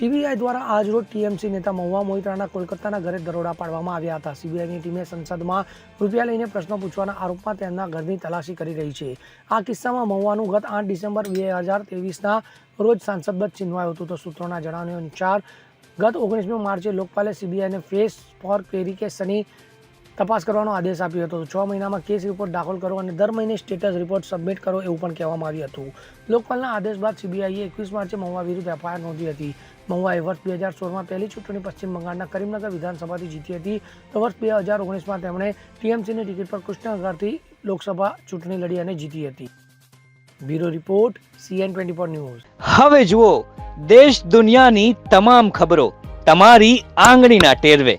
CBI દ્વારા આજરોજ TMC નેતા મહુવા મોહિત્રાના કોલકાતાના ઘરે દરોડા પાડવામાં આવ્યા હતા. સીબીઆઈની ટીમે સંસદમાં રૂપિયા લઈને પ્રશ્નો પૂછવાના આરોપમાં તેમના ઘરની તલાશી કરી રહી છે. આ કિસ્સામાં મહુવાનું ગત આઠ ડિસેમ્બર બે હજાર ત્રેવીસના રોજ સાંસદ પદ છીનવાયું હતું. તો સૂત્રોના જણાવ્યા અનુસાર ગત ઓગણીસમી માર્ચે લોકપાલે સીબીઆઈને ફેસ ફોર ક્વેરી કેસની તપાસ કરવાનો આદેશ આપ્યો હતો. છ મહિનામાં કેસ રિપોર્ટ દાખલ કરો અને દર મહિને સ્ટેટસ રિપોર્ટ સબમિટ કરો એવું પણ કહેવામાં આવ્યું હતું. લોકપાલના આદેશ બાદ સીબીઆઈએ એકવીસ માર્ચે મહુવા વિરુદ્ધ એફઆઈઆર નોંધી હતી. મહુવાએ વર્ષ બે હજાર સોળમાં પહેલી ચૂંટણી પશ્ચિમ બંગાળના કરીમનગર વિધાનસભાથી જીતી હતી. તો વર્ષ બે હજાર ઓગણીસમાં તેમણે ટીએમસીની ટિકિટ પર કૃષ્ણનગરથી લોકસભા ચૂંટણી લડી અને જીતી હતી. Bureau report CN twenty four news. હવે જુઓ, દેશ દુનિયાની તમામ ખબરો તમારી આંગળીના ટેરવે.